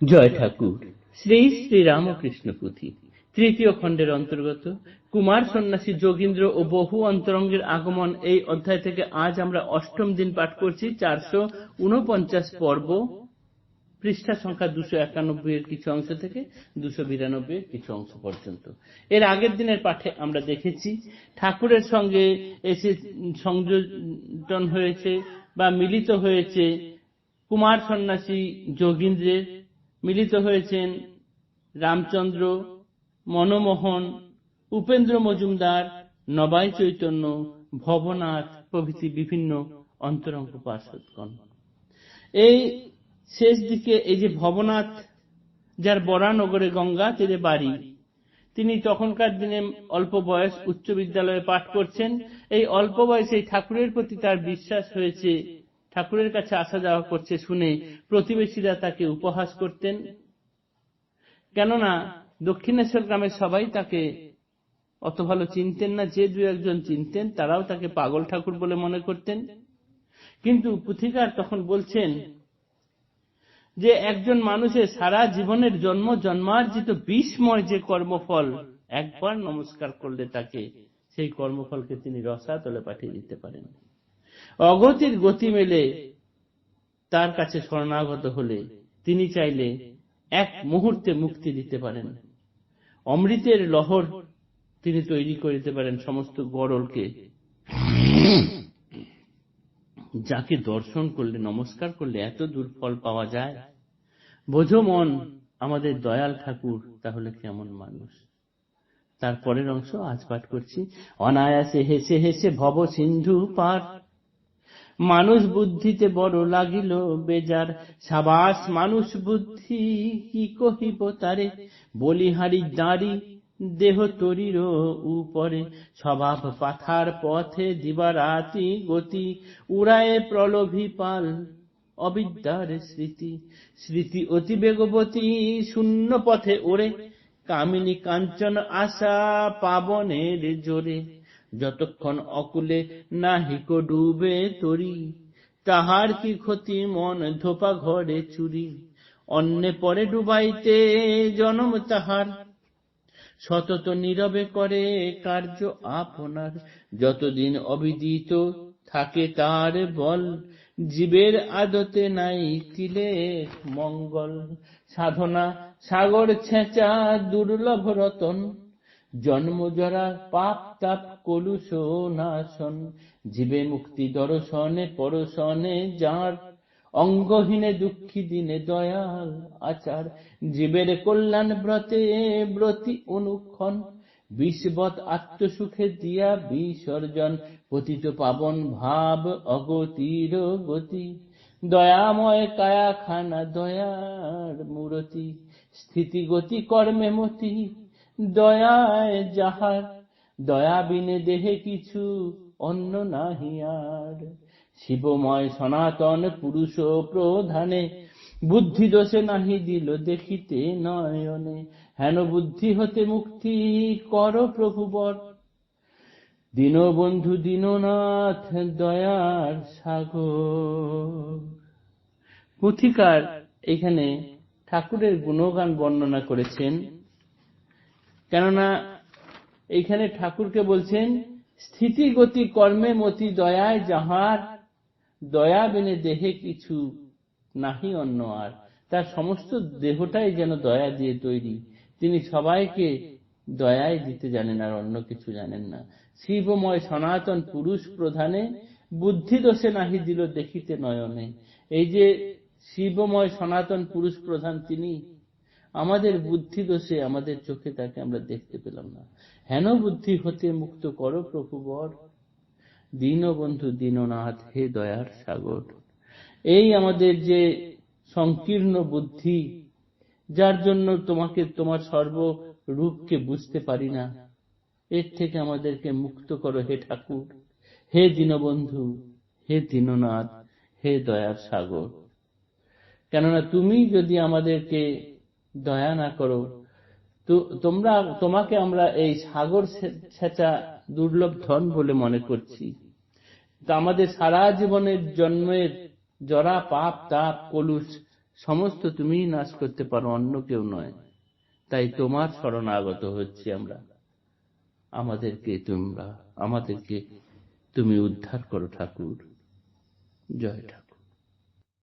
জয় ঠাকুর। শ্রী শ্রী রামকৃষ্ণ পুঁথি। তৃতীয় খণ্ডের অন্তর্গত, কুমার সন্ন্যাসী যোগীন্দ্র ও বহু অন্তরঙ্গের আগমন এই অধ্যায় থেকে আজ আমরা অষ্টম দিন পাঠ করছি, চারশো উনপঞ্চাশ পর্ব, পৃষ্ঠা সংখ্যা দুশো একানব্বই এর কিছু অংশ থেকে দুশো বিরানব্বই এর কিছু অংশ পর্যন্ত। এর আগের দিনের পাঠে আমরা দেখেছি, ঠাকুরের সঙ্গে এসে সংযোজন হয়েছে বা মিলিত হয়েছে কুমার সন্ন্যাসী যোগীন্দ্রের মিলিত হয়েছেন রামচন্দ্র, মনমোহন, উপেন্দ্র মজুমদার, নবাই চৈতন্য, ভবনাথ প্রভৃতি বিভিন্ন অন্তরঙ্গ পার্শ্বদগণ। এই শেষ দিকে এই যে ভবনাথ, যার বরানগরে গঙ্গা তীরে বাড়ি, তিনি তখনকার দিনে অল্প বয়স উচ্চ বিদ্যালয়ে পাঠ করছেন। এই অল্প বয়সে ঠাকুরের প্রতি তার বিশ্বাস হয়েছে ঠাকুরের কাছে আসা যাওয়া করছে শুনে প্রতিবেশীরা তাকে উপহাস করতেন। কেননা দক্ষিণেশ্বর গ্রামের সবাই তাকে অত ভালো চিনতেন না, যে দু একজন চিনতেন, তারাও তাকে পাগল ঠাকুর বলে মনে করতেন। কিন্তু পুথিকার তখন বলছেন যে, একজন মানুষের সারা জীবনের জন্ম জন্মার্জিত বিষময় যে কর্মফল, একবার নমস্কার করলে তাকে সেই কর্মফলকে তিনি রসাতলে পাঠিয়ে দিতে পারেন। অগতির গতি মেলে তার কাছে শরণাগত হলে তিনি চাইলে এক মুহূর্তে মুক্তি দিতে পারেন। অমৃতের লহর তিনি তৈরি করে দিতে পারেন সমস্ত গরলকে যাকে দর্শন করলে, নমস্কার করলে এত দূর ফল পাওয়া যায়। বোঝো মন, আমাদের দয়াল ঠাকুর, তাহলে কেমন মানুষ? তারপরের অংশ আজ পাঠ করছি। অনায়াসে হেসে হেসে ভব সিন্ধু পার মানুষ বুদ্ধিতে বড় লাগিল বেজার। সাবাস, মানুষ বুদ্ধি, কি কহিব তারে? বলিহারি দাঁড়ি, দেহ তরির উপরে। স্বভাব পাথার পথে দিবারাতি গতি, উড়ায়ে প্রলোভী পাল অবিদ্যার স্মৃতি। স্মৃতি অতি বেগবতী, শূন্য পথে ওরে কামিনী কাঞ্চন আশা পাবনের জোরে। যতক্ষণ অকুলে নাহিক ডুবে তরি, তাহার কি ক্ষতি মন ধোপা ঘরে চুরি? অন্যে পরে ডুবাইতে জনম তাহার। সতত নীরবে করে কার্য আপনার। যতদিন অবিদিত থাকে তার বল, জীবের আদতে নাই তিলে মঙ্গল। সাধনা সাগর ছেঁচা দুর্লভ রতন। জন্মজরা পাপ তাপ কলুষ নাশন। জীবে মুক্তি দর্শনে পরশনে যার। অঙ্গহীনে দুঃখী দিনে দয়াল আচার। জীবের কল্যাণ ব্রতে ব্রতি অনুক্ষণ। বিষবত আত্মসুখে দিয়া বিসর্জন। পতিত পাবন ভাব অগতির গতি। দয়াময় কায়া খানা দয়ার মূরতি। স্থিতি গতি কর্মে মতি। দয়ায় যাহার, দয়া বিনে দেহে কিছু অন্য নাহি আর। শিবময় সনাতন পুরুষ প্রধানে, বুদ্ধি দোষে নাহি দিল দেখিতে নয়নে। হেন বুদ্ধি হতে মুক্তি কর প্রভুবর। দীনবন্ধু দীননাথ দয়ার সাগর। পুথিকার এখানে ঠাকুরের গুণগান বর্ণনা করেছেন কেননা এইখানে ঠাকুরকে বলছেন, স্থিতি গতি কর্মে মতি দয়ায় যাহার দয়া বিনে দেহে কিছু নাহি অন্য আর। তার সমস্ত দেহটাই যেন দয়া দিয়ে তৈরি। তিনি সবাইকে দয়ায় দিতে জানেন আর অন্য কিছু জানেন না। শিবময় সনাতন পুরুষ প্রধানে বুদ্ধি দোষে নাহি দিল দেখিতে নয়নে। এই যে শিবময় সনাতন পুরুষ প্রধান তিনি আমাদের বুদ্ধি দোষে আমাদের চোখে তাকে আমরা দেখতে পেলাম না। হেন বুদ্ধি হতে মুক্ত করো প্রভু বর। দীনবন্ধু দীননাথ, হে দয়ার সাগর। এই আমাদের যে সংকীর্ণ বুদ্ধি, যার জন্য তোমাকে তোমার সর্ব রূপকে বুঝতে পারি না, এর থেকে আমাদেরকে মুক্ত করো হে ঠাকুর, হে দীনবন্ধু, হে দীননাথ, হে দয়ার সাগর। কেননা তুমি যদি আমাদেরকে দয়া না করো। তোমরা, তোমাকে আমরা এই সাগর ছেঁচা দুর্লভ ধন বলে মনে করছি। তা আমাদের সারা জীবনের জন্মের জরা, পাপ, তাপ, কলুষ, সমস্ত তুমিই নাশ করতে পারো, অন্য কেউ নয়। তাই তোমার শরণাগত হচ্ছি আমরা। আমাদেরকে তোমরা, আমাদেরকে তুমি উদ্ধার করো ঠাকুর। জয় ঠাকুর।